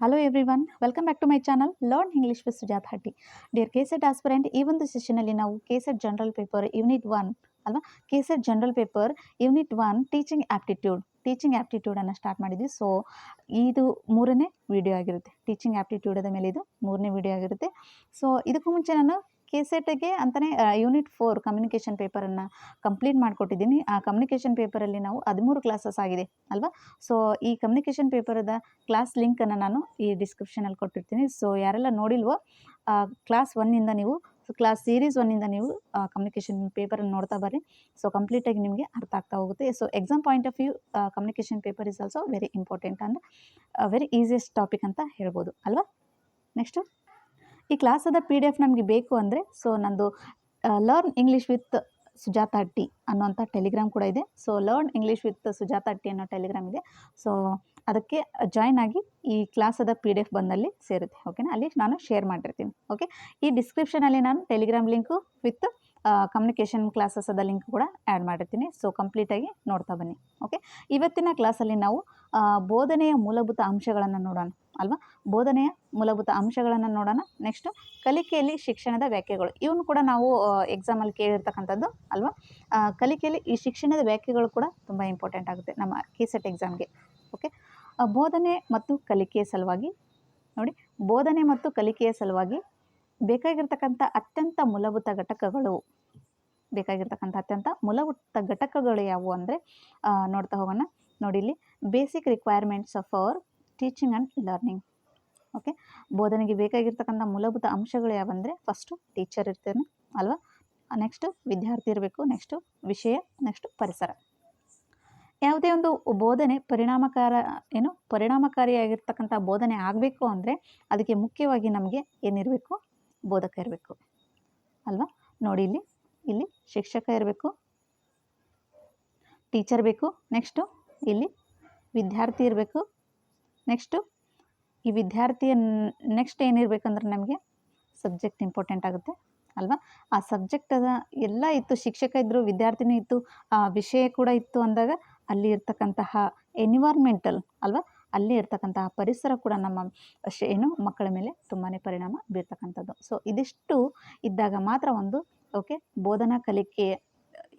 Hello everyone welcome back to my channel learn English with Sujata Hatti dear KSET aspirant ಈ ಒಂದು ಸೆಷನಲ್ಲಿ ನಾವು KSET general paper unit one ಅಲ್ವಾ KSET general paper unit one teaching aptitude teaching ಆ್ಯಪ್ಟಿಟ್ಯೂಡನ್ನು start ಮಾಡಿದ್ವಿ. So ಇದು ಮೂರನೇ video ಆಗಿರುತ್ತೆ. Teaching ಆ್ಯಪ್ಟಿಟ್ಯೂಡದ ಮೇಲೆ ಇದು ಮೂರನೇ ವಿಡಿಯೋ ಆಗಿರುತ್ತೆ. ಸೊ ಇದಕ್ಕೂ ಮುಂಚೆ ನಾನು ಕೆಸೆಟ್ಗೆ ಅಂತಲೇ ಯೂನಿಟ್ ಫೋರ್ ಕಮ್ಯುನಿಕೇಷನ್ ಪೇಪರನ್ನು ಕಂಪ್ಲೀಟ್ ಮಾಡಿಕೊಟ್ಟಿದ್ದೀನಿ. ಆ ಕಮ್ಯುನಿಕೇಷನ್ ಪೇಪರಲ್ಲಿ ನಾವು ಹದಿಮೂರು ಕ್ಲಾಸಸ್ ಆಗಿದೆ, ಅಲ್ವಾ? ಸೊ ಈ ಕಮ್ಯುನಿಕೇಷನ್ ಪೇಪರದ ಕ್ಲಾಸ್ ಲಿಂಕನ್ನು ನಾನು ಈ ಡಿಸ್ಕ್ರಿಪ್ಷನಲ್ಲಿ ಕೊಟ್ಟಿರ್ತೀನಿ. ಸೊ ಯಾರೆಲ್ಲ ನೋಡಿಲ್ವೋ ಕ್ಲಾಸ್ ಒನ್ನಿಂದ ನೀವು ಕ್ಲಾಸ್ ಸೀರೀಸ್ ಒನ್ನಿಂದ ನೀವು ಕಮ್ಯುನಿಕೇಷನ್ ಪೇಪರನ್ನು ನೋಡ್ತಾ ಬರ್ರಿ. ಸೊ ಕಂಪ್ಲೀಟಾಗಿ ನಿಮಗೆ ಅರ್ಥ ಆಗ್ತಾ ಹೋಗುತ್ತೆ. So exam point of view communication paper is also very important and very easiest topic ಅಂತ ಹೇಳ್ಬೋದು, ಅಲ್ವಾ? ನೆಕ್ಸ್ಟು ಈ ಕ್ಲಾಸದ ಪಿ ಡಿ ಎಫ್ ನಮಗೆ ಬೇಕು ಅಂದರೆ ಸೊ ನಂದು ಲರ್ನ್ ಇಂಗ್ಲೀಷ್ ವಿತ್ ಸುಜಾತ ಅಟ್ಟಿ ಅನ್ನೋಂಥ ಟೆಲಿಗ್ರಾಮ್ ಕೂಡ ಇದೆ. So learn English with Sujata T ಅನ್ನೋ ಟೆಲಿಗ್ರಾಮ್ ಇದೆ. ಸೊ ಅದಕ್ಕೆ ಜಾಯ್ನ್ ಆಗಿ ಈ ಕ್ಲಾಸದ ಪಿ ಡಿ ಎಫ್ ಬಂದಲ್ಲಿ ಸೇರುತ್ತೆ. ಓಕೆನಾ ಅಲ್ಲಿ ನಾನು ಶೇರ್ ಮಾಡಿರ್ತೀನಿ ಓಕೆ ಈ ಡಿಸ್ಕ್ರಿಪ್ಷನಲ್ಲಿ ನಾನು ಟೆಲಿಗ್ರಾಮ್ ಲಿಂಕು ವಿತ್ ಕಮ್ಯುನಿಕೇಷನ್ ಕ್ಲಾಸಸದ ಲಿಂಕ್ ಕೂಡ ಆ್ಯಡ್ ಮಾಡಿರ್ತೀನಿ. ಸೊ ಕಂಪ್ಲೀಟಾಗಿ ನೋಡ್ತಾ ಬನ್ನಿ. ಓಕೆ ಇವತ್ತಿನ ಕ್ಲಾಸಲ್ಲಿ ನಾವು ಬೋಧನೆಯ ಮೂಲಭೂತ ಅಂಶಗಳನ್ನು ನೋಡೋಣ ಅಲ್ವಾ? ಬೋಧನೆಯ ಮೂಲಭೂತ ಅಂಶಗಳನ್ನು ನೋಡೋಣ. ನೆಕ್ಸ್ಟು ಕಲಿಕೆಯಲ್ಲಿ ಶಿಕ್ಷಣದ ವ್ಯಾಖ್ಯೆಗಳು. ಇವನು ಕೂಡ ನಾವು ಎಕ್ಸಾಮಲ್ಲಿ ಕೇಳಿರ್ತಕ್ಕಂಥದ್ದು ಅಲ್ವಾ? ಕಲಿಕೆಯಲ್ಲಿ ಈ ಶಿಕ್ಷಣದ ವ್ಯಾಖ್ಯೆಗಳು ಕೂಡ ತುಂಬ ಇಂಪಾರ್ಟೆಂಟ್ ಆಗುತ್ತೆ ನಮ್ಮ ಕೆಸೆಟ್ ಎಕ್ಸಾಮ್ಗೆ ಓಕೆ ಬೋಧನೆ ಮತ್ತು ಕಲಿಕೆಯ ಸಲುವಾಗಿ, ನೋಡಿ, ಬೋಧನೆ ಮತ್ತು ಕಲಿಕೆಯ ಸಲುವಾಗಿ ಬೇಕಾಗಿರ್ತಕ್ಕಂಥ ಅತ್ಯಂತ ಮೂಲಭೂತ ಘಟಕಗಳು, ಬೇಕಾಗಿರ್ತಕ್ಕಂಥ ಅತ್ಯಂತ ಮೂಲಭೂತ ಘಟಕಗಳು ಯಾವುವು ಅಂದರೆ ನೋಡ್ತಾ ಹೋಗೋಣ. ನೋಡಿ ಇಲ್ಲಿ basic requirements of our teaching and learning okay ಬೋಧನೆಗೆ ಬೇಕಾಗಿರ್ತಕ್ಕಂಥ ಮೂಲಭೂತ ಅಂಶಗಳು ಯಾವಂದರೆ ಫಸ್ಟು ಟೀಚರ್ ಇರ್ತಾನೆ, ಅಲ್ವಾ? ನೆಕ್ಸ್ಟು ವಿದ್ಯಾರ್ಥಿ ಇರಬೇಕು ನೆಕ್ಸ್ಟು ವಿಷಯ ನೆಕ್ಸ್ಟು ಪರಿಸರ. ಯಾವುದೇ ಒಂದು ಬೋಧನೆ ಪರಿಣಾಮಕಾರ, ಏನು, ಪರಿಣಾಮಕಾರಿಯಾಗಿರ್ತಕ್ಕಂಥ ಬೋಧನೆ ಆಗಬೇಕು ಅಂದರೆ, ಅದಕ್ಕೆ ಮುಖ್ಯವಾಗಿ ನಮಗೆ ಏನಿರಬೇಕು? ಬೋಧಕ ಇರಬೇಕು. ಅಲ್ವಾ? ನೋಡಿ ಇಲ್ಲಿ ಇಲ್ಲಿ ಶಿಕ್ಷಕ ಇರಬೇಕು, ಟೀಚರ್ ಬೇಕು ನೆಕ್ಸ್ಟು ಇಲ್ಲಿ ವಿದ್ಯಾರ್ಥಿ ಇರಬೇಕು ನೆಕ್ಸ್ಟು ಈ ವಿದ್ಯಾರ್ಥಿಯ ನೆಕ್ಸ್ಟ್ ಏನಿರಬೇಕಂದ್ರೆ ನಮಗೆ ಸಬ್ಜೆಕ್ಟ್ ಇಂಪಾರ್ಟೆಂಟ್ ಆಗುತ್ತೆ. ಅಲ್ವಾ? ಆ ಸಬ್ಜೆಕ್ಟದ ಎಲ್ಲ ಇತ್ತು, ಶಿಕ್ಷಕ ಇದ್ದರು ವಿದ್ಯಾರ್ಥಿನೂ ಇತ್ತು, ಆ ವಿಷಯ ಕೂಡ ಇತ್ತು ಅಂದಾಗ ಅಲ್ಲಿ ಇರ್ತಕ್ಕಂತಹ ಎನ್ವಿರಾನ್ಮೆಂಟಲ್ ಅಲ್ವಾ? ಅಲ್ಲಿ ಇರ್ತಕ್ಕಂತಹ ಪರಿಸರ ಕೂಡ ನಮ್ಮ ಏನು ಮಕ್ಕಳ ಮೇಲೆ ತುಂಬಾ ಪರಿಣಾಮ ಬೀರ್ತಕ್ಕಂಥದ್ದು. ಸೊ ಇದಿಷ್ಟು ಇದ್ದಾಗ ಮಾತ್ರ ಒಂದು ಓಕೆ ಬೋಧನಾ ಕಲಿಕೆ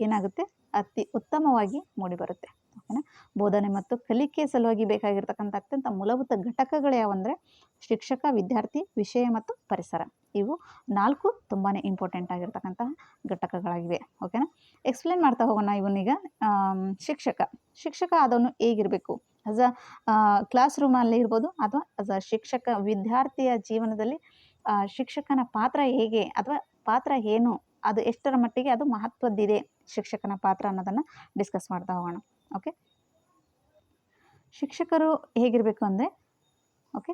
ಏನಾಗುತ್ತೆ? ಅತಿ ಉತ್ತಮವಾಗಿ ಮೂಡಿಬರುತ್ತೆ. ಓಕೆನಾ ಬೋಧನೆ ಮತ್ತು ಕಲಿಕೆ ಸಲುವಾಗಿ ಬೇಕಾಗಿರ್ತಕ್ಕಂಥ ಅತ್ಯಂತ ಮೂಲಭೂತ ಘಟಕಗಳು ಯಾವಂದರೆ ಶಿಕ್ಷಕ, ವಿದ್ಯಾರ್ಥಿ, ವಿಷಯ ಮತ್ತು ಪರಿಸರ. ಇವು ನಾಲ್ಕು ತುಂಬಾ ಇಂಪಾರ್ಟೆಂಟ್ ಆಗಿರ್ತಕ್ಕಂತಹ ಘಟಕಗಳಾಗಿವೆ. ಓಕೆನಾ ಎಕ್ಸ್ಪ್ಲೇನ್ ಮಾಡ್ತಾ ಹೋಗೋಣ ಇವನೀಗ ಶಿಕ್ಷಕ. ಶಿಕ್ಷಕ ಆದವನು ಹೇಗಿರಬೇಕು? ಆಸ್ ಅ ಕ್ಲಾಸ್ ರೂಮಲ್ಲಿ ಇರ್ಬೋದು ಅಥವಾ ಆಸ್ ಅ ಶಿಕ್ಷಕ, ವಿದ್ಯಾರ್ಥಿಯ ಜೀವನದಲ್ಲಿ ಶಿಕ್ಷಕನ ಪಾತ್ರ ಹೇಗೆ ಅಥವಾ ಪಾತ್ರ ಏನು, ಅದು ಎಷ್ಟರ ಮಟ್ಟಿಗೆ ಅದು ಮಹತ್ವದ್ದಿದೆ ಶಿಕ್ಷಕನ ಪಾತ್ರ ಅನ್ನೋದನ್ನು ಡಿಸ್ಕಸ್ ಮಾಡ್ತಾ ಹೋಗೋಣ. ಓಕೆ ಶಿಕ್ಷಕರು ಹೇಗಿರಬೇಕು ಅಂದರೆ ಓಕೆ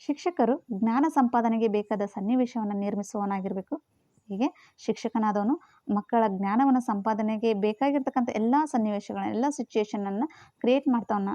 ಶಿಕ್ಷಕರು ಜ್ಞಾನ ಸಂಪಾದನೆಗೆ ಬೇಕಾದ ಸನ್ನಿವೇಶವನ್ನು ನಿರ್ಮಿಸುವವನಾಗಿರಬೇಕು. ಹೀಗೆ ಶಿಕ್ಷಕನಾದವನು ಮಕ್ಕಳ ಜ್ಞಾನವನ್ನು ಸಂಪಾದನೆಗೆ ಬೇಕಾಗಿರ್ತಕ್ಕಂಥ ಎಲ್ಲ ಸನ್ನಿವೇಶಗಳನ್ನ, ಎಲ್ಲ ಸಿಚುವೇಶನನ್ನು ಕ್ರಿಯೇಟ್ ಮಾಡ್ತವನ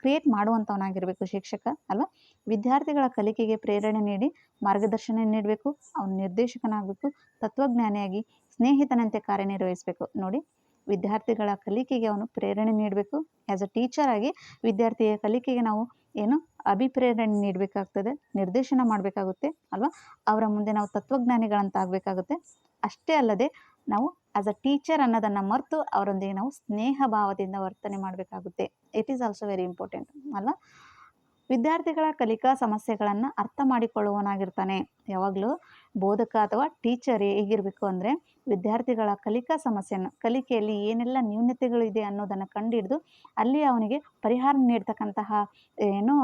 ಕ್ರಿಯೇಟ್ ಮಾಡುವಂಥವನಾಗಿರಬೇಕು ಶಿಕ್ಷಕ, ಅಲ್ವಾ? ವಿದ್ಯಾರ್ಥಿಗಳ ಕಲಿಕೆಗೆ ಪ್ರೇರಣೆ ನೀಡಿ ಮಾರ್ಗದರ್ಶನ ನೀಡಬೇಕು, ಅವನು ನಿರ್ದೇಶಕನಾಗಬೇಕು, ತತ್ವಜ್ಞಾನಿಯಾಗಿ ಸ್ನೇಹಿತನಂತೆ ಕಾರ್ಯನಿರ್ವಹಿಸಬೇಕು. ನೋಡಿ ವಿದ್ಯಾರ್ಥಿಗಳ ಕಲಿಕೆಗೆ ಅವನು ಪ್ರೇರಣೆ ನೀಡಬೇಕು. ಆ್ಯಸ್ ಅ ಟೀಚರ್ ಆಗಿ ವಿದ್ಯಾರ್ಥಿಯ ಕಲಿಕೆಗೆ ನಾವು ಏನು ಅಭಿಪ್ರೇರಣೆ ನೀಡಬೇಕಾಗ್ತದೆ, ನಿರ್ದೇಶನ ಮಾಡಬೇಕಾಗುತ್ತೆ ಅಲ್ವಾ? ಅವರ ಮುಂದೆ ನಾವು ತತ್ವಜ್ಞಾನಿಗಳಂತ ಆಗಬೇಕಾಗುತ್ತೆ ಅಷ್ಟೇ ಅಲ್ಲದೆ ನಾವು ಆ್ಯಸ್ ಅ ಟೀಚರ್ ಅನ್ನೋದನ್ನು ಮರೆತು ಅವರೊಂದಿಗೆ ನಾವು ಸ್ನೇಹ ಭಾವದಿಂದ ವರ್ತನೆ ಮಾಡಬೇಕಾಗುತ್ತೆ. It is also very important ಅಲ್ವಾ? ವಿದ್ಯಾರ್ಥಿಗಳ ಕಲಿಕಾ ಸಮಸ್ಯೆಗಳನ್ನು ಅರ್ಥ ಮಾಡಿಕೊಳ್ಳುವವನಾಗಿರ್ತಾನೆ. ಯಾವಾಗಲೂ ಬೋಧಕ ಅಥವಾ ಟೀಚರ್ ಹೇಗಿರಬೇಕು ಅಂದರೆ ವಿದ್ಯಾರ್ಥಿಗಳ ಕಲಿಕಾ ಸಮಸ್ಯೆಯನ್ನು ಕಲಿಕೆಯಲ್ಲಿ ಏನೆಲ್ಲ ನ್ಯೂನತೆಗಳಿದೆ ಅನ್ನೋದನ್ನು ಕಂಡುಹಿಡಿದು ಅಲ್ಲಿ ಅವನಿಗೆ ಪರಿಹಾರ ನೀಡ್ತಕ್ಕಂತಹ ಏನು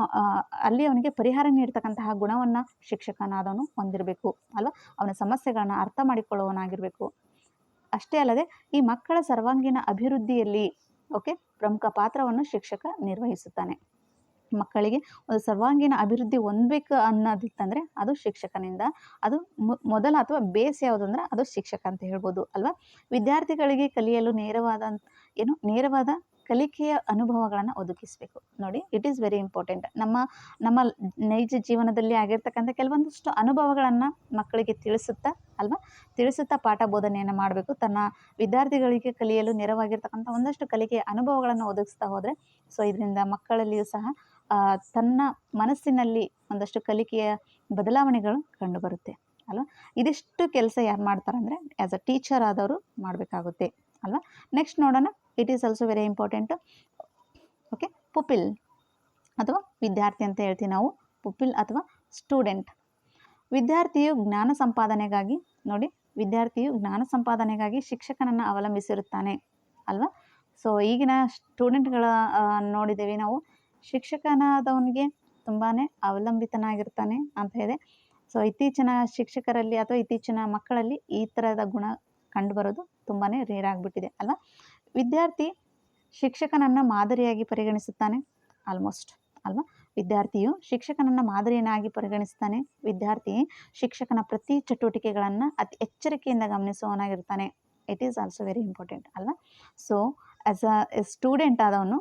ಅಲ್ಲಿ ಅವನಿಗೆ ಪರಿಹಾರ ನೀಡ್ತಕ್ಕಂತಹ ಗುಣವನ್ನು ಶಿಕ್ಷಕನಾದವನು ಹೊಂದಿರಬೇಕು ಅಲ್ವಾ? ಅವನ ಸಮಸ್ಯೆಗಳನ್ನು ಅರ್ಥ ಮಾಡಿಕೊಳ್ಳುವವನಾಗಿರಬೇಕು. ಅಷ್ಟೇ ಅಲ್ಲದೆ ಈ ಮಕ್ಕಳ ಸರ್ವಾಂಗೀಣ ಅಭಿವೃದ್ಧಿಯಲ್ಲಿ, ಓಕೆ, ಪ್ರಮುಖ ಪಾತ್ರವನ್ನು ಶಿಕ್ಷಕ ನಿರ್ವಹಿಸುತ್ತಾನೆ. ಮಕ್ಕಳಿಗೆ ಒಂದು ಸರ್ವಾಂಗೀಣ ಅಭಿವೃದ್ಧಿ ಹೊಂದ್ಬೇಕು ಅನ್ನೋದಿತ್ತಂದರೆ ಅದು ಶಿಕ್ಷಕನಿಂದ. ಅದು ಮೊದಲ ಅಥವಾ ಬೇಸ್ ಯಾವುದಂದ್ರೆ ಅದು ಶಿಕ್ಷಕ ಅಂತ ಹೇಳ್ಬೋದು ಅಲ್ವಾ? ವಿದ್ಯಾರ್ಥಿಗಳಿಗೆ ಕಲಿಯಲು ನೇರವಾದ ಏನು, ನೇರವಾದ ಕಲಿಕೆಯ ಅನುಭವಗಳನ್ನು ಒದಗಿಸಬೇಕು. ನೋಡಿ ಇಟ್ ಈಸ್ ವೆರಿ ಇಂಪಾರ್ಟೆಂಟ್ ನಮ್ಮ ನಮ್ಮ ನೈಜ ಜೀವನದಲ್ಲಿ ಆಗಿರ್ತಕ್ಕಂಥ ಕೆಲವೊಂದಿಷ್ಟು ಅನುಭವಗಳನ್ನು ಮಕ್ಕಳಿಗೆ ತಿಳಿಸುತ್ತಾ, ಅಲ್ವಾ? ತಿಳಿಸುತ್ತಾ ಪಾಠ ಬೋಧನೆಯನ್ನು ಮಾಡಬೇಕು. ತನ್ನ ವಿದ್ಯಾರ್ಥಿಗಳಿಗೆ ಕಲಿಯಲು ನೆರವಾಗಿರ್ತಕ್ಕಂಥ ಒಂದಷ್ಟು ಕಲಿಕೆಯ ಅನುಭವಗಳನ್ನು ಒದಗಿಸ್ತಾ ಹೋದರೆ ಸೊ ಇದರಿಂದ ಮಕ್ಕಳಲ್ಲಿಯೂ ಸಹ ತನ್ನ ಮನಸ್ಸಿನಲ್ಲಿ ಒಂದಷ್ಟು ಕಲಿಕೆಯ ಬದಲಾವಣೆಗಳು ಕಂಡುಬರುತ್ತೆ, ಅಲ್ವಾ? ಇದಿಷ್ಟು ಕೆಲಸ ಯಾರು ಮಾಡ್ತಾರೆ ಅಂದರೆ ಆ್ಯಸ್ ಅ ಟೀಚರ್ ಆದವರು ಮಾಡಬೇಕಾಗುತ್ತೆ, ಅಲ್ವಾ? ನೆಕ್ಸ್ಟ್ ನೋಡೋಣ it is also very important okay pupil ಅಥವಾ ವಿದ್ಯಾರ್ಥಿ ಅಂತ ಹೇಳ್ತೀವಿ ನಾವು ಪುಪಿಲ್ ಅಥವಾ ಸ್ಟೂಡೆಂಟ್ ವಿದ್ಯಾರ್ಥಿಯು ಜ್ಞಾನ ಸಂಪಾದನೆಗಾಗಿ, ನೋಡಿ, ವಿದ್ಯಾರ್ಥಿಯು ಜ್ಞಾನ ಸಂಪಾದನೆಗಾಗಿ ಶಿಕ್ಷಕನನ್ನು ಅವಲಂಬಿಸಿರುತ್ತಾನೆ, ಅಲ್ವಾ? ಸೊ ಈಗಿನ ಸ್ಟೂಡೆಂಟ್ಗಳ ನೋಡಿದ್ದೇವೆ ನಾವು ಶಿಕ್ಷಕನಾದವನಿಗೆ ತುಂಬಾ ಅವಲಂಬಿತನಾಗಿರ್ತಾನೆ ಅಂತ ಇದೆ. ಸೊ ಇತ್ತೀಚಿನ ಶಿಕ್ಷಕರಲ್ಲಿ ಅಥವಾ ಇತ್ತೀಚಿನ ಮಕ್ಕಳಲ್ಲಿ ಈ ಥರದ ಗುಣ ಕಂಡುಬರೋದು ತುಂಬಾ ರೇರ್ ಆಗಿಬಿಟ್ಟಿದೆ ಅಲ್ವಾ? ವಿದ್ಯಾರ್ಥಿ ಶಿಕ್ಷಕನನ್ನು ಮಾದರಿಯಾಗಿ ಪರಿಗಣಿಸುತ್ತಾನೆ ಆಲ್ಮೋಸ್ಟ್ ಅಲ್ವಾ? ವಿದ್ಯಾರ್ಥಿಯು ಶಿಕ್ಷಕನನ್ನು ಮಾದರಿಯನ್ನಾಗಿ ಪರಿಗಣಿಸ್ತಾನೆ ವಿದ್ಯಾರ್ಥಿ ಶಿಕ್ಷಕನ ಪ್ರತಿ ಚಟುವಟಿಕೆಗಳನ್ನು ಅತಿ ಎಚ್ಚರಿಕೆಯಿಂದ ಗಮನಿಸುವವನಾಗಿರ್ತಾನೆ. It is also very important ಅಲ್ವಾ? ಸೊ ಆ್ಯಸ್ ಅ ಸ್ಟೂಡೆಂಟ್ ಆದವನು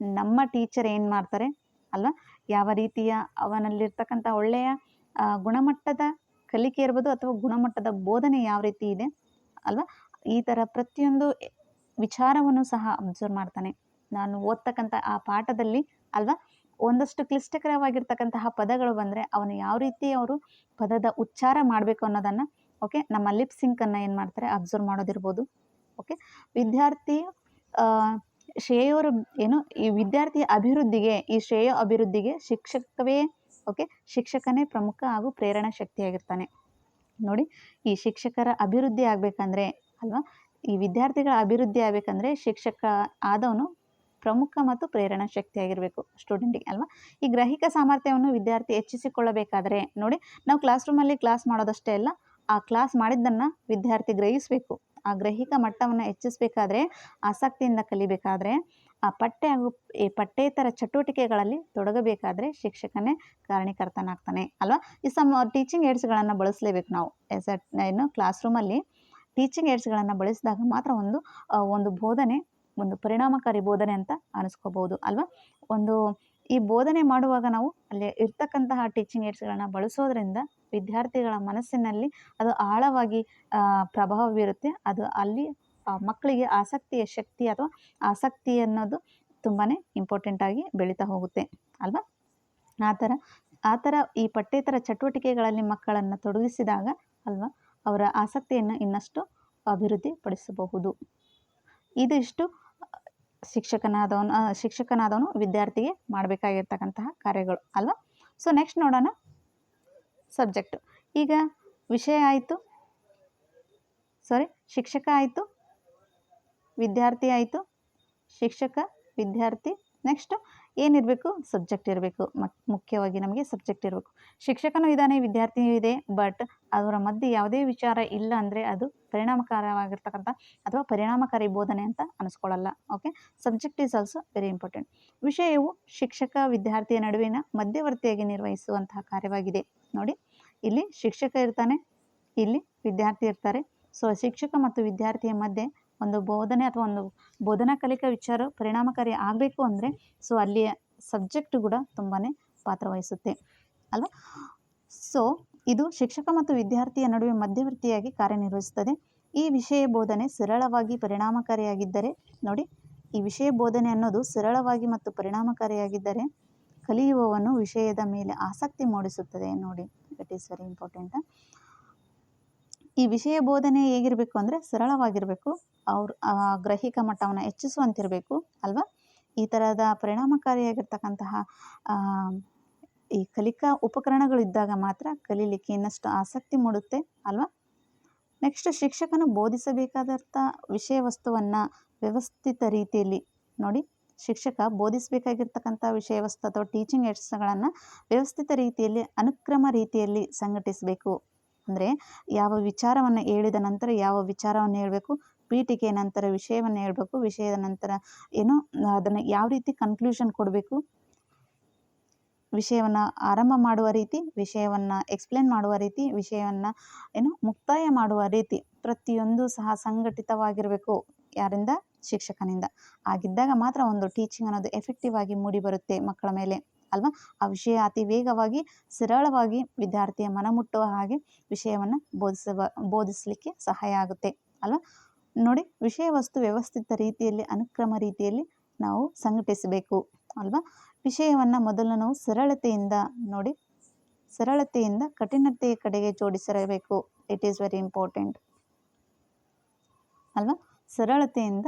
ನಮ್ಮ ಟೀಚರ್ ಏನು ಮಾಡ್ತಾರೆ ಅಲ್ವಾ? ಯಾವ ರೀತಿಯ ಅವನಲ್ಲಿರ್ತಕ್ಕಂಥ ಒಳ್ಳೆಯ ಗುಣಮಟ್ಟದ ಕಲಿಕೆ ಇರ್ಬೋದು ಅಥವಾ ಗುಣಮಟ್ಟದ ಬೋಧನೆ ಯಾವ ರೀತಿ ಇದೆ ಅಲ್ವಾ? ಈ ಥರ ಪ್ರತಿಯೊಂದು ವಿಚಾರವನ್ನು ಸಹ ಅಬ್ಸರ್ವ್ ಮಾಡ್ತಾನೆ. ನಾನು ಓದ್ತಕ್ಕಂಥ ಆ ಪಾಠದಲ್ಲಿ ಅಲ್ವಾ? ಒಂದಷ್ಟು ಕ್ಲಿಷ್ಟಕರವಾಗಿರ್ತಕ್ಕಂತಹ ಪದಗಳು ಬಂದರೆ ಅವನು ಯಾವ ರೀತಿ ಅವರು ಪದದ ಉಚ್ಚಾರ ಮಾಡಬೇಕು ಅನ್ನೋದನ್ನು ಓಕೆ ನಮ್ಮ ಲಿಪ್ ಸಿಂಕನ್ನು ಏನು ಮಾಡ್ತಾರೆ? ಅಬ್ಸರ್ವ್ ಮಾಡೋದಿರ್ಬೋದು ಓಕೆ ವಿದ್ಯಾರ್ಥಿ ಶ್ರೇಯೋರ ಏನು? ಈ ವಿದ್ಯಾರ್ಥಿಯ ಅಭಿವೃದ್ಧಿಗೆ, ಈ ಶ್ರೇಯ ಅಭಿವೃದ್ಧಿಗೆ ಶಿಕ್ಷಕವೇ ಓಕೆ, ಶಿಕ್ಷಕನೇ ಪ್ರಮುಖ ಹಾಗೂ ಪ್ರೇರಣಾ ಶಕ್ತಿಯಾಗಿರ್ತಾನೆ. ನೋಡಿ, ಈ ಶಿಕ್ಷಕರ ಅಭಿವೃದ್ಧಿ ಆಗಬೇಕಂದ್ರೆ, ಅಲ್ವಾ? ಈ ವಿದ್ಯಾರ್ಥಿಗಳ ಅಭಿವೃದ್ಧಿ ಆಗಬೇಕಂದ್ರೆ ಶಿಕ್ಷಕ ಆದವನು ಪ್ರಮುಖ ಮತ್ತು ಪ್ರೇರಣಾ ಶಕ್ತಿಯಾಗಿರಬೇಕು ಸ್ಟೂಡೆಂಟಿಗೆ ಅಲ್ವಾ? ಈ ಗ್ರಹಿಕ ಸಾಮರ್ಥ್ಯವನ್ನು ವಿದ್ಯಾರ್ಥಿ ಹೆಚ್ಚಿಸಿಕೊಳ್ಳಬೇಕಾದ್ರೆ, ನೋಡಿ, ನಾವು ಕ್ಲಾಸ್ ರೂಮಲ್ಲಿ ಕ್ಲಾಸ್ ಮಾಡೋದಷ್ಟೇ ಅಲ್ಲ, ಆ ಕ್ಲಾಸ್ ಮಾಡಿದ್ದನ್ನು ವಿದ್ಯಾರ್ಥಿ ಗ್ರಹಿಸಬೇಕು. ಗ್ರಹಿಕ ಮಟ್ಟವನ್ನು ಹೆಚ್ಚಿಸಬೇಕಾದ್ರೆ ಆಸಕ್ತಿಯಿಂದ ಕಲಿಬೇಕಾದ್ರೆ ಆ ಪಠ್ಯ ಹಾಗೂ ಈ ಪಠ್ಯೇತರ ಚಟುವಟಿಕೆಗಳಲ್ಲಿ ತೊಡಗಬೇಕಾದ್ರೆ ಶಿಕ್ಷಕನೇ ಕಾರಣೀಕರ್ತನಾಗ್ತಾನೆ, ಅಲ್ವಾ? ಈ ಸಮ್ ಟೀಚಿಂಗ್ ಏಡ್ಸ್ಗಳನ್ನು ಬಳಸಲೇಬೇಕು ನಾವು. ಎಸ್ ಏನು ಕ್ಲಾಸ್ ರೂಮಲ್ಲಿ ಟೀಚಿಂಗ್ ಏಡ್ಸ್ಗಳನ್ನು ಬಳಸಿದಾಗ ಮಾತ್ರ ಒಂದು ಒಂದು ಬೋಧನೆ, ಒಂದು ಪರಿಣಾಮಕಾರಿ ಬೋಧನೆ ಅಂತ ಅನಿಸ್ಕೋಬಹುದು, ಅಲ್ವಾ? ಒಂದು ಈ ಬೋಧನೆ ಮಾಡುವಾಗ ನಾವು ಅಲ್ಲಿ ಇರ್ತಕ್ಕಂತಹ ಟೀಚಿಂಗ್ ಏಡ್ಸ್ಗಳನ್ನು ಬಳಸೋದ್ರಿಂದ ವಿದ್ಯಾರ್ಥಿಗಳ ಮನಸ್ಸಿನಲ್ಲಿ ಅದು ಆಳವಾಗಿ ಪ್ರಭಾವ ಬೀರುತ್ತೆ. ಅದು ಅಲ್ಲಿ ಮಕ್ಕಳಿಗೆ ಆಸಕ್ತಿಯ ಶಕ್ತಿ ಅಥವಾ ಆಸಕ್ತಿ ಅನ್ನೋದು ತುಂಬಾ ಇಂಪಾರ್ಟೆಂಟ್ ಆಗಿ ಬೆಳೀತಾ ಹೋಗುತ್ತೆ. ಅಲ್ವಾ? ಆ ಥರ ಆ ಥರ ಈ ಪಠ್ಯೇತರ ಚಟುವಟಿಕೆಗಳಲ್ಲಿ ಮಕ್ಕಳನ್ನು ತೊಡಗಿಸಿದಾಗ ಅಲ್ವಾ, ಅವರ ಆಸಕ್ತಿಯನ್ನು ಇನ್ನಷ್ಟು ಅಭಿವೃದ್ಧಿಪಡಿಸಬಹುದು. ಇದಿಷ್ಟು, ಶಿಕ್ಷಕನಾದವನು ಶಿಕ್ಷಕನಾದವನು ವಿದ್ಯಾರ್ಥಿಗೆ ಮಾಡಬೇಕಾಗಿರ್ತಕ್ಕಂತಹ ಕಾರ್ಯಗಳು. ಅಲ್ವಾ? ಸೊ ನೆಕ್ಸ್ಟ್ ನೋಡೋಣ. ಸಬ್ಜೆಕ್ಟ್ ಈಗ ವಿಷಯ ಆಯಿತು. ಸಾರಿ ಶಿಕ್ಷಕ ಆಯಿತು. ವಿದ್ಯಾರ್ಥಿ ಆಯಿತು. ಶಿಕ್ಷಕ ವಿದ್ಯಾರ್ಥಿ. ನೆಕ್ಸ್ಟ್ ಏನಿರಬೇಕು ಸಬ್ಜೆಕ್ಟ್ ಇರಬೇಕು. ಮುಖ್ಯವಾಗಿ ನಮಗೆ ಸಬ್ಜೆಕ್ಟ್ ಇರಬೇಕು. ಶಿಕ್ಷಕನೂ ಇದ್ದಾನೆ, ವಿದ್ಯಾರ್ಥಿಯೂ ಇದೆ ಬಟ್ ಅವರ ಮಧ್ಯೆ ಯಾವುದೇ ವಿಚಾರ ಇಲ್ಲ ಅಂದರೆ ಅದು ಪರಿಣಾಮಕಾರವಾಗಿರ್ತಕ್ಕಂಥ ಅಥವಾ ಪರಿಣಾಮಕಾರಿ ಬೋಧನೆ ಅಂತ ಅನಿಸ್ಕೊಳ್ಳಲ್ಲ. Okay subject is also very important ವಿಷಯವು ಶಿಕ್ಷಕ, ವಿದ್ಯಾರ್ಥಿಯ ನಡುವಿನ ಮಧ್ಯವರ್ತಿಯಾಗಿ ನಿರ್ವಹಿಸುವಂತಹ ಕಾರ್ಯವಾಗಿದೆ. ನೋಡಿ, ಇಲ್ಲಿ ಶಿಕ್ಷಕ ಇರ್ತಾನೆ, ಇಲ್ಲಿ ವಿದ್ಯಾರ್ಥಿ ಇರ್ತಾರೆ. ಸೊ ಶಿಕ್ಷಕ ಮತ್ತು ವಿದ್ಯಾರ್ಥಿಯ ಮಧ್ಯೆ ಒಂದು ಬೋಧನೆ ಅಥವಾ ಒಂದು ಬೋಧನಾ ಕಲಿಕಾ ವಿಚಾರ ಪರಿಣಾಮಕಾರಿ ಆಗಬೇಕು ಅಂದರೆ ಸೊ ಅಲ್ಲಿಯ ಸಬ್ಜೆಕ್ಟ್ ಕೂಡ ತುಂಬಾ ಪಾತ್ರವಹಿಸುತ್ತೆ ಅಲ್ವಾ? ಸೊ ಇದು ಶಿಕ್ಷಕ ಮತ್ತು ವಿದ್ಯಾರ್ಥಿಯ ನಡುವೆ ಮಧ್ಯವರ್ತಿಯಾಗಿ ಕಾರ್ಯನಿರ್ವಹಿಸುತ್ತದೆ. ಈ ವಿಷಯ ಬೋಧನೆ ಸರಳವಾಗಿ ಪರಿಣಾಮಕಾರಿಯಾಗಿದ್ದರೆ ನೋಡಿ, ಈ ವಿಷಯ ಬೋಧನೆ ಅನ್ನೋದು ಸರಳವಾಗಿ ಮತ್ತು ಪರಿಣಾಮಕಾರಿಯಾಗಿದ್ದರೆ ಕಲಿಯುವವನು ವಿಷಯದ ಮೇಲೆ ಆಸಕ್ತಿ ಮೂಡಿಸುತ್ತದೆ ನೋಡಿ ದಟ್ ಈಸ್ ವೆರಿ ಇಂಪಾರ್ಟೆಂಟ್ ಈ ವಿಷಯ ಬೋಧನೆ ಹೇಗಿರಬೇಕು ಅಂದರೆ ಸರಳವಾಗಿರಬೇಕು. ಅವ್ರ ಗ್ರಹಿಕ ಮಟ್ಟವನ್ನು ಹೆಚ್ಚಿಸುವಂತಿರಬೇಕು, ಅಲ್ವಾ? ಈ ಥರದ ಪರಿಣಾಮಕಾರಿಯಾಗಿರ್ತಕ್ಕಂತಹ ಈ ಕಲಿಕಾ ಉಪಕರಣಗಳು ಇದ್ದಾಗ ಮಾತ್ರ ಕಲೀಲಿಕ್ಕೆ ಇನ್ನಷ್ಟು ಆಸಕ್ತಿ ಮೂಡುತ್ತೆ, ಅಲ್ವಾ? ನೆಕ್ಸ್ಟ್ ಶಿಕ್ಷಕನು ಬೋಧಿಸಬೇಕಾದಂಥ ವಿಷಯ ವಸ್ತುವನ್ನು ವ್ಯವಸ್ಥಿತ ರೀತಿಯಲ್ಲಿ ನೋಡಿ. ಶಿಕ್ಷಕ ಬೋಧಿಸಬೇಕಾಗಿರ್ತಕ್ಕಂಥ ವಿಷಯ ವಸ್ತು ಅಥವಾ ಟೀಚಿಂಗ್ ಏಡ್ಸ್ಗಳನ್ನು ವ್ಯವಸ್ಥಿತ ರೀತಿಯಲ್ಲಿ, ಅನುಕ್ರಮ ರೀತಿಯಲ್ಲಿ ಸಂಘಟಿಸಬೇಕು. ಅಂದರೆ ಯಾವ ವಿಚಾರವನ್ನು ಹೇಳಿದ ನಂತರ ಯಾವ ವಿಚಾರವನ್ನು ಹೇಳಬೇಕು, ಪೀಠಿಕೆಯ ನಂತರ ವಿಷಯವನ್ನು ಹೇಳಬೇಕು, ವಿಷಯದ ನಂತರ ಏನು ಅದನ್ನು ಯಾವ ರೀತಿ ಕನ್ಕ್ಲೂಷನ್ ಕೊಡಬೇಕು, ವಿಷಯವನ್ನು ಆರಂಭ ಮಾಡುವ ರೀತಿ, ವಿಷಯವನ್ನು ಎಕ್ಸ್ಪ್ಲೇನ್ ಮಾಡುವ ರೀತಿ, ವಿಷಯವನ್ನು ಏನು ಮುಕ್ತಾಯ ಮಾಡುವ ರೀತಿ ಪ್ರತಿಯೊಂದು ಸಹ ಸಂಘಟಿತವಾಗಿರಬೇಕು ಯಾರಿಂದ? ಶಿಕ್ಷಕನಿಂದ. ಆಗಿದ್ದಾಗ ಮಾತ್ರ ಒಂದು ಟೀಚಿಂಗ್ ಅನ್ನೋದು ಎಫೆಕ್ಟಿವ್ ಆಗಿ ಮೂಡಿ ಬರುತ್ತೆ ಮಕ್ಕಳ ಮೇಲೆ. ಅಲ್ವಾ? ಆ ವಿಷಯ ಅತಿ ವೇಗವಾಗಿ, ಸರಳವಾಗಿ ವಿದ್ಯಾರ್ಥಿಯ ಮನಮುಟ್ಟುವ ಹಾಗೆ ವಿಷಯವನ್ನು ಬೋಧಿಸುವ, ಬೋಧಿಸಲಿಕ್ಕೆ ಸಹಾಯ ಆಗುತ್ತೆ, ಅಲ್ವಾ? ನೋಡಿ, ವಿಷಯ ವಸ್ತು ವ್ಯವಸ್ಥಿತ ರೀತಿಯಲ್ಲಿ, ಅನುಕ್ರಮ ರೀತಿಯಲ್ಲಿ ನಾವು ಸಂಘಟಿಸಬೇಕು, ಅಲ್ವಾ? ವಿಷಯವನ್ನು ಮೊದಲು ನಾವು ಸರಳತೆಯಿಂದ ನೋಡಿ, ಸರಳತೆಯಿಂದ ಕಠಿಣತೆಯ ಕಡೆಗೆ ಜೋಡಿಸಿರಬೇಕು. ಇಟ್ ಈಸ್ ವೆರಿ ಇಂಪಾರ್ಟೆಂಟ್ ಅಲ್ವಾ? ಸರಳತೆಯಿಂದ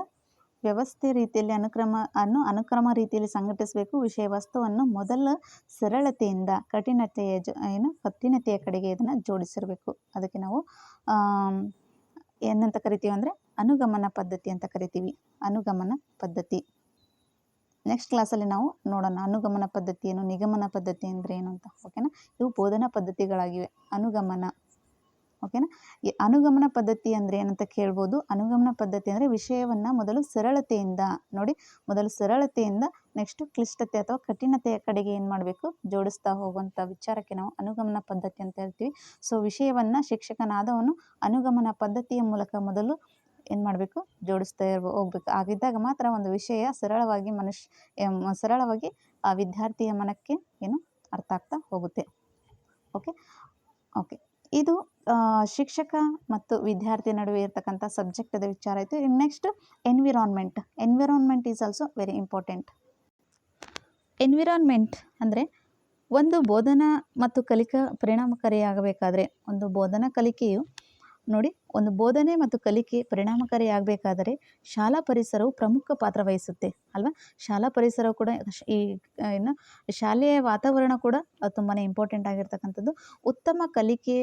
ವ್ಯವಸ್ಥೆ ರೀತಿಯಲ್ಲಿ ಅನುಕ್ರಮ ಅನ್ನು ಅನುಕ್ರಮ ರೀತಿಯಲ್ಲಿ ಸಂಘಟಿಸಬೇಕು. ವಿಷಯ ವಸ್ತುವನ್ನು ಮೊದಲ ಸರಳತೆಯಿಂದ, ಕಠಿಣತೆಯ ಜ, ಏನು, ಕಠಿಣತೆಯ ಕಡೆಗೆ ಇದನ್ನು ಜೋಡಿಸಿರಬೇಕು. ಅದಕ್ಕೆ ನಾವು ಏನಂತ ಕರಿತೀವಿ ಅಂದರೆ ಅನುಗಮನ ಪದ್ಧತಿ ಅಂತ ಕರಿತೀವಿ. ಅನುಗಮನ ಪದ್ಧತಿ. ನೆಕ್ಸ್ಟ್ ಕ್ಲಾಸಲ್ಲಿ ನಾವು ನೋಡೋಣ. ಅನುಗಮನ ಪದ್ಧತಿ ಏನು, ನಿಗಮನ ಪದ್ಧತಿ ಅಂದರೆ ಏನು ಅಂತ. ಓಕೆನಾ ಇವು ಬೋಧನಾ ಪದ್ಧತಿಗಳಾಗಿವೆ. ಅನುಗಮನ. ಓಕೆನಾ ಈ ಅನುಗಮನ ಪದ್ಧತಿ ಅಂದರೆ ಏನಂತ ಕೇಳ್ಬೋದು? ಅನುಗಮನ ಪದ್ಧತಿ ಅಂದರೆ ವಿಷಯವನ್ನು ಮೊದಲು ಸರಳತೆಯಿಂದ ನೋಡಿ, ಮೊದಲು ಸರಳತೆಯಿಂದ ನೆಕ್ಸ್ಟ್ ಕ್ಲಿಷ್ಟತೆ ಅಥವಾ ಕಠಿಣತೆಯ ಕಡೆಗೆ ಏನು ಮಾಡಬೇಕು? ಜೋಡಿಸ್ತಾ ಹೋಗುವಂಥ ವಿಚಾರಕ್ಕೆ ನಾವು ಅನುಗಮನ ಪದ್ಧತಿ ಅಂತ ಹೇಳ್ತೀವಿ. ಸೊ ವಿಷಯವನ್ನು ಶಿಕ್ಷಕನಾದವನು ಅನುಗಮನ ಪದ್ಧತಿಯ ಮೂಲಕ ಮೊದಲು ಏನು ಮಾಡಬೇಕು? ಜೋಡಿಸ್ತಾ ಇರ್ಬೋ ಹೋಗ್ಬೇಕು. ಆಗಿದ್ದಾಗ ಮಾತ್ರ ಒಂದು ವಿಷಯ ಸರಳವಾಗಿ ಮನುಷ್ಯ ಸರಳವಾಗಿ ಆ ವಿದ್ಯಾರ್ಥಿಯ ಮನಕ್ಕೆ ಏನು ಅರ್ಥ ಆಗ್ತಾ ಹೋಗುತ್ತೆ. ಓಕೆ ಓಕೆ ಇದು ಶಿಕ್ಷಕ ಮತ್ತು ವಿದ್ಯಾರ್ಥಿ ನಡುವೆ ಇರತಕ್ಕಂಥ ಸಬ್ಜೆಕ್ಟದ ವಿಚಾರ ಆಯಿತು. Next environment environment is also very important environment ಅಂದರೆ ಒಂದು ಬೋಧನಾ ಮತ್ತು ಕಲಿಕಾ ಪರಿಣಾಮಕಾರಿಯಾಗಬೇಕಾದ್ರೆ ಒಂದು ಬೋಧನಾ ಕಲಿಕೆಯು ನೋಡಿ, ಒಂದು ಬೋಧನೆ ಮತ್ತು ಕಲಿಕೆ ಪರಿಣಾಮಕಾರಿಯಾಗಬೇಕಾದರೆ ಶಾಲಾ ಪರಿಸರವು ಪ್ರಮುಖ ಪಾತ್ರ ವಹಿಸುತ್ತೆ, ಅಲ್ವಾ? ಶಾಲಾ ಪರಿಸರವು ಕೂಡ ಈ ಏನು ಶಾಲೆಯ ವಾತಾವರಣ ಕೂಡ ತುಂಬಾ ಇಂಪಾರ್ಟೆಂಟ್ ಆಗಿರ್ತಕ್ಕಂಥದ್ದು. ಉತ್ತಮ ಕಲಿಕೆ,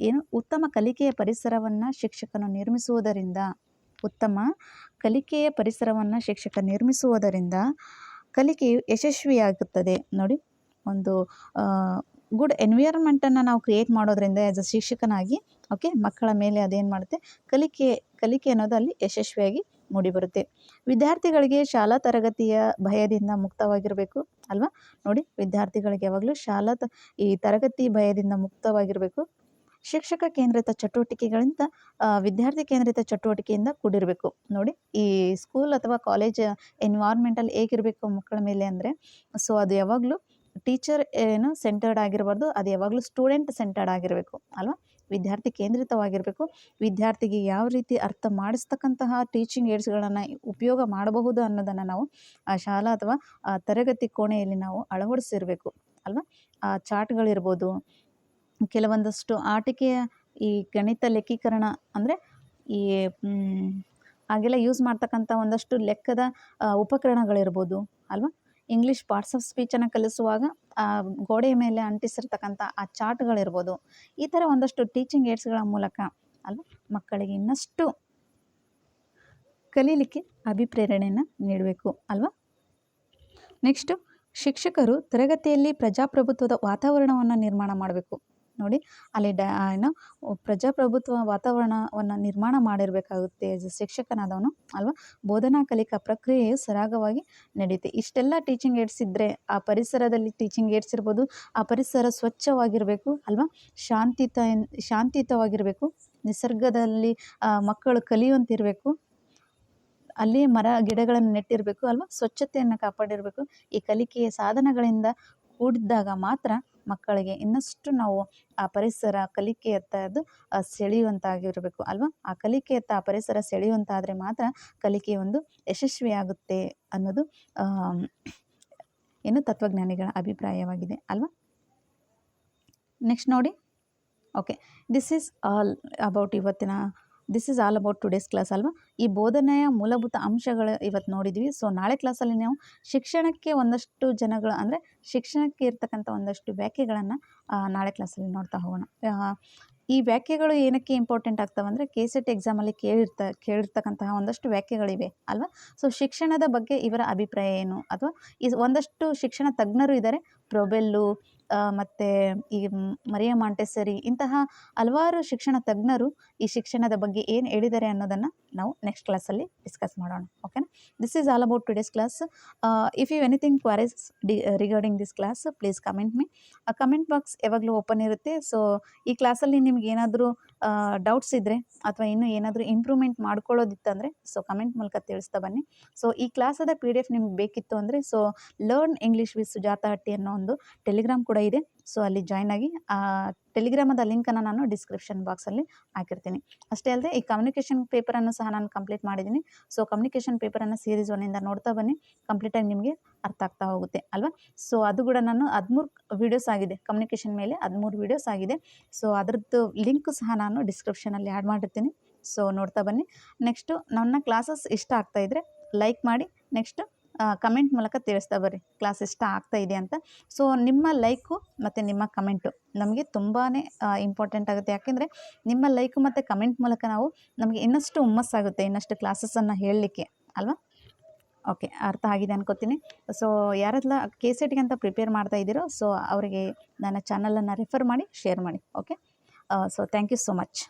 ಏನು, ಉತ್ತಮ ಕಲಿಕೆಯ ಪರಿಸರವನ್ನು ಶಿಕ್ಷಕನು ನಿರ್ಮಿಸುವುದರಿಂದ, ಉತ್ತಮ ಕಲಿಕೆಯ ಪರಿಸರವನ್ನು ಶಿಕ್ಷಕ ನಿರ್ಮಿಸುವುದರಿಂದ ಕಲಿಕೆಯು ಯಶಸ್ವಿಯಾಗುತ್ತದೆ. ನೋಡಿ, ಒಂದು ಗುಡ್ ಎನ್ವಿರಾನ್ಮೆಂಟನ್ನು ನಾವು ಕ್ರಿಯೇಟ್ ಮಾಡೋದ್ರಿಂದ ಆ್ಯಸ್ ಅ ಶಿಕ್ಷಕನಾಗಿ ಓಕೆ ಮಕ್ಕಳ ಮೇಲೆ ಅದೇನು ಮಾಡುತ್ತೆ? ಕಲಿಕೆ ಕಲಿಕೆ ಅನ್ನೋದು ಅಲ್ಲಿ ಯಶಸ್ವಿಯಾಗಿ ಮೂಡಿಬರುತ್ತೆ. ವಿದ್ಯಾರ್ಥಿಗಳಿಗೆ ಶಾಲಾ ತರಗತಿಯ ಭಯದಿಂದ ಮುಕ್ತವಾಗಿರಬೇಕು, ಅಲ್ವಾ? ನೋಡಿ, ವಿದ್ಯಾರ್ಥಿಗಳಿಗೆ ಯಾವಾಗಲೂ ಶಾಲಾ ತ, ಈ ತರಗತಿ ಭಯದಿಂದ ಮುಕ್ತವಾಗಿರಬೇಕು. ಶಿಕ್ಷಕ ಕೇಂದ್ರಿತ ಚಟುವಟಿಕೆಗಳಿಂದ ವಿದ್ಯಾರ್ಥಿ ಕೇಂದ್ರಿತ ಚಟುವಟಿಕೆಯಿಂದ ಕೂಡಿರಬೇಕು. ನೋಡಿ, ಈ ಸ್ಕೂಲ್ ಅಥವಾ ಕಾಲೇಜ್ ಎನ್ವಾರ್ಮೆಂಟಲ್ಲಿ ಹೇಗಿರಬೇಕು ಮಕ್ಕಳ ಮೇಲೆ ಅಂದರೆ ಸೊ ಅದು ಯಾವಾಗಲೂ ಟೀಚರ್ ಏನು ಸೆಂಟರ್ಡ್ ಆಗಿರಬಾರ್ದು, ಅದು ಯಾವಾಗಲೂ ಸ್ಟೂಡೆಂಟ್ ಸೆಂಟರ್ಡ್ ಆಗಿರಬೇಕು, ಅಲ್ವಾ? ವಿದ್ಯಾರ್ಥಿ ಕೇಂದ್ರಿತವಾಗಿರಬೇಕು. ವಿದ್ಯಾರ್ಥಿಗೆ ಯಾವ ರೀತಿ ಅರ್ಥ ಮಾಡಿಸ್ತಕ್ಕಂತಹ ಟೀಚಿಂಗ್ ಏಡ್ಸ್ಗಳನ್ನು ಉಪಯೋಗ ಮಾಡಬಹುದು ಅನ್ನೋದನ್ನು ನಾವು, ಆ ಶಾಲಾ ಅಥವಾ, ಆ ತರಗತಿ ಕೋಣೆಯಲ್ಲಿ ನಾವು ಅಳವಡಿಸಿರಬೇಕು, ಅಲ್ವಾ? ಆ ಚಾರ್ಟ್ಗಳಿರ್ಬೋದು ಕೆಲವೊಂದಷ್ಟು ಆಟಿಕೆಯ ಈ ಗಣಿತ ಲೆಕ್ಕೀಕರಣ ಅಂದರೆ ಈ ಹಾಗೆಲ್ಲ ಯೂಸ್ ಮಾಡ್ತಕ್ಕಂಥ ಒಂದಷ್ಟು ಲೆಕ್ಕದ ಉಪಕರಣಗಳಿರ್ಬೋದು, ಅಲ್ವಾ? ಇಂಗ್ಲೀಷ್ ಪಾರ್ಟ್ಸ್ ಆಫ್ ಸ್ಪೀಚನ್ನು ಕಲಿಸುವಾಗ ಗೋಡೆಯ ಮೇಲೆ ಅಂಟಿಸಿರ್ತಕ್ಕಂಥ ಆ ಚಾರ್ಟ್ಗಳಿರ್ಬೋದು ಈ ಥರ ಒಂದಷ್ಟು ಟೀಚಿಂಗ್ ಏಡ್ಸ್ಗಳ ಮೂಲಕ ಅಲ್ವಾ ಮಕ್ಕಳಿಗೆ ಇನ್ನಷ್ಟು ಕಲೀಲಿಕ್ಕೆ ಅಭಿಪ್ರೇರಣೆಯನ್ನು ನೀಡಬೇಕು ಅಲ್ವಾ? ನೆಕ್ಸ್ಟು ಶಿಕ್ಷಕರು ತರಗತಿಯಲ್ಲಿ ಪ್ರಜಾಪ್ರಭುತ್ವದ ವಾತಾವರಣವನ್ನು ನಿರ್ಮಾಣ ಮಾಡಬೇಕು. ನೋಡಿ, ಅಲ್ಲಿ ಡ ಏನು ಪ್ರಜಾಪ್ರಭುತ್ವ ವಾತಾವರಣವನ್ನು ನಿರ್ಮಾಣ ಮಾಡಿರಬೇಕಾಗುತ್ತೆ. ಆ್ಯಸ್ ಎ ಶಿಕ್ಷಕನಾದವನು, ಅಲ್ವಾ? ಬೋಧನಾ ಕಲಿಕಾ ಪ್ರಕ್ರಿಯೆಯು ಸರಾಗವಾಗಿ ನಡೆಯುತ್ತೆ. ಇಷ್ಟೆಲ್ಲ ಟೀಚಿಂಗ್ ಏಡ್ಸ್ ಇದ್ದರೆ ಆ ಪರಿಸರದಲ್ಲಿ ಟೀಚಿಂಗ್ ಏಡ್ಸ್ ಇರ್ಬೋದು, ಆ ಪರಿಸರ ಸ್ವಚ್ಛವಾಗಿರಬೇಕು, ಅಲ್ವಾ? ಶಾಂತಿತ, ಶಾಂತಿಯುತವಾಗಿರಬೇಕು, ನಿಸರ್ಗದಲ್ಲಿ ಮಕ್ಕಳು ಕಲಿಯುವಂತಿರಬೇಕು, ಅಲ್ಲಿ ಮರ, ಗಿಡಗಳನ್ನು ನೆಟ್ಟಿರಬೇಕು, ಅಲ್ವಾ? ಸ್ವಚ್ಛತೆಯನ್ನು ಕಾಪಾಡಿರಬೇಕು. ಈ ಕಲಿಕೆಯ ಸಾಧನಗಳಿಂದ ಕೂಡಿದ್ದಾಗ ಮಾತ್ರ ಮಕ್ಕಳಿಗೆ ಇನ್ನಷ್ಟು ನಾವು ಆ ಪರಿಸರ ಕಲಿಕೆಯತ್ತ ಅದು ಸೆಳೆಯುವಂತಾಗಿರಬೇಕು, ಅಲ್ವಾ? ಆ ಕಲಿಕೆಯತ್ತ ಆ ಪರಿಸರ ಸೆಳೆಯುವಂತಾದರೆ ಮಾತ್ರ ಕಲಿಕೆ ಒಂದು ಯಶಸ್ವಿಯಾಗುತ್ತೆ ಅನ್ನೋದು ಏನು ತತ್ವಜ್ಞಾನಿಗಳ ಅಭಿಪ್ರಾಯವಾಗಿದೆ, ಅಲ್ವಾ? ನೆಕ್ಸ್ಟ್ ನೋಡಿ. Okay this is all about ಇವತ್ತಿನ this is all about today's class ಅಲ್ವಾ? ಈ ಬೋಧನೆಯ ಮೂಲಭೂತ ಅಂಶಗಳು ಇವತ್ತು ನೋಡಿದ್ವಿ. ಸೊ ನಾಳೆ ಕ್ಲಾಸಲ್ಲಿ ನಾವು ಶಿಕ್ಷಣಕ್ಕೆ ಒಂದಷ್ಟು ಜನಗಳು ಅಂದರೆ ಶಿಕ್ಷಣಕ್ಕೆ ಇರ್ತಕ್ಕಂಥ ಒಂದಷ್ಟು ವ್ಯಾಖ್ಯೆಗಳನ್ನು ನಾಳೆ ಕ್ಲಾಸಲ್ಲಿ ನೋಡ್ತಾ ಹೋಗೋಣ. ಈ ವ್ಯಾಖ್ಯೆಗಳು ಏನಕ್ಕೆ ಇಂಪಾರ್ಟೆಂಟ್ ಆಗ್ತವೆ ಅಂದರೆ ಕೆ ಸೆಟ್ ಎಕ್ಸಾಮಲ್ಲಿ ಕೇಳಿರ್ತ, ಕೇಳಿರ್ತಕ್ಕಂತಹ ಒಂದಷ್ಟು ವ್ಯಾಖ್ಯೆಗಳಿವೆ ಅಲ್ವಾ? ಸೊ ಶಿಕ್ಷಣದ ಬಗ್ಗೆ ಇವರ ಅಭಿಪ್ರಾಯ ಏನು? ಅಥವಾ ಈ ಒಂದಷ್ಟು ಶಿಕ್ಷಣ ತಜ್ಞರು ಇದ್ದಾರೆ ಪ್ರೊಬೆಲ್ಲು ಮತ್ತು ಈ ಮರಿಯ ಮಾಂಟೆಸರಿ ಇಂತಹ ಹಲವಾರು ಶಿಕ್ಷಣ ತಜ್ಞರು ಈ ಶಿಕ್ಷಣದ ಬಗ್ಗೆ ಏನು ಹೇಳಿದ್ದಾರೆ ಅನ್ನೋದನ್ನು ನಾವು ನೆಕ್ಸ್ಟ್ ಕ್ಲಾಸಲ್ಲಿ ಡಿಸ್ಕಸ್ ಮಾಡೋಣ ಓಕೆನಾ this is all about today's class if you anything queries the regarding this class please comment me comment box ಯಾವಾಗಲೂ ಓಪನ್ ಇರುತ್ತೆ. ಸೊ ಈ ಕ್ಲಾಸಲ್ಲಿ ನಿಮ್ಗೆ ಏನಾದರೂ ಡೌಟ್ಸ್ ಇದ್ದರೆ ಅಥವಾ ಇನ್ನೂ ಏನಾದರೂ ಇಂಪ್ರೂವ್ಮೆಂಟ್ ಮಾಡ್ಕೊಳ್ಳೋದಿತ್ತಂದರೆ ಸೊ ಕಮೆಂಟ್ ಮೂಲಕ ತಿಳಿಸ್ತಾ ಬನ್ನಿ. ಸೊ ಈ ಕ್ಲಾಸದ ಪಿ ಡಿ ಎಫ್ ನಿಮ್ಗೆ ಬೇಕಿತ್ತು ಅಂದರೆ so learn English with Sujata Hatti ಅನ್ನೋ ಒಂದು ಟೆಲಿಗ್ರಾಮ್ ಕೂಡ ಇದೆ. ಸೊ ಅಲ್ಲಿ ಜಾಯ್ನ್ ಆಗಿ, ಆ ಟೆಲಿಗ್ರಾಮದ ಲಿಂಕನ್ನು ನಾನು ಡಿಸ್ಕ್ರಿಪ್ಷನ್ ಬಾಕ್ಸಲ್ಲಿ ಹಾಕಿರ್ತೀನಿ. ಅಷ್ಟೇ ಅಲ್ಲದೆ ಈ ಕಮ್ಯುನಿಕೇಷನ್ ಪೇಪರನ್ನು ಸಹ ನಾನು ಕಂಪ್ಲೀಟ್ ಮಾಡಿದ್ದೀನಿ. ಸೊ ಕಮ್ಯುನಿಕೇಷನ್ ಪೇಪರನ್ನು ಸೀರೀಸ್ ಒನ್ನಿಂದ ನೋಡ್ತಾ ಬನ್ನಿ. ಕಂಪ್ಲೀಟಾಗಿ ನಿಮಗೆ ಅರ್ಥ ಆಗ್ತಾ ಹೋಗುತ್ತೆ, ಅಲ್ವಾ? ಸೊ ಅದು ಕೂಡ ನಾನು ಹದಿಮೂರು ವೀಡಿಯೋಸ್ ಆಗಿದೆ. ಕಮ್ಯುನಿಕೇಷನ್ ಮೇಲೆ ಹದಿಮೂರು ವೀಡಿಯೋಸ್ ಆಗಿದೆ. ಸೊ ಅದರದ್ದು ಲಿಂಕ್ ಸಹ ನಾನು ಡಿಸ್ಕ್ರಿಪ್ಷನಲ್ಲಿ ಆ್ಯಡ್ ಮಾಡಿರ್ತೀನಿ. ಸೊ ನೋಡ್ತಾ ಬನ್ನಿ. ನೆಕ್ಸ್ಟು ನನ್ನ ಕ್ಲಾಸಸ್ ಇಷ್ಟ ಆಗ್ತಾ ಇದ್ದರೆ ಲೈಕ್ ಮಾಡಿ. ನೆಕ್ಸ್ಟ್ ಕಮೆಂಟ್ ಮೂಲಕ ತಿಳಿಸ್ತಾ ಬರ್ರಿ. ಕ್ಲಾಸ್ ಇಷ್ಟ ಆಗ್ತಾ ಇದೆ ಅಂತ. ಸೊ ನಿಮ್ಮ ಲೈಕು ಮತ್ತು ನಿಮ್ಮ ಕಮೆಂಟು ನಮಗೆ ತುಂಬಾ ಇಂಪಾರ್ಟೆಂಟ್ ಆಗುತ್ತೆ. ಯಾಕೆಂದರೆ ನಿಮ್ಮ ಲೈಕು ಮತ್ತು ಕಮೆಂಟ್ ಮೂಲಕ ನಾವು ನಮಗೆ ಇನ್ನಷ್ಟು ಹುಮ್ಮಸ್ಸಾಗುತ್ತೆ ಇನ್ನಷ್ಟು ಕ್ಲಾಸಸನ್ನು ಹೇಳಲಿಕ್ಕೆ. ಅಲ್ವಾ? ಓಕೆ ಅರ್ಥ ಆಗಿದೆ ಅನ್ಕೋತೀನಿ. ಸೊ ಯಾರೆಲ್ಲ ಕೆ ಸೆಟ್ಗೆ ಅಂತ ಪ್ರಿಪೇರ್ ಮಾಡ್ತಾ ಇದ್ದೀರೋ ಸೊ ಅವರಿಗೆ ನನ್ನ ಚಾನಲನ್ನು ರೆಫರ್ ಮಾಡಿ ಶೇರ್ ಮಾಡಿ. Okay so thank you so much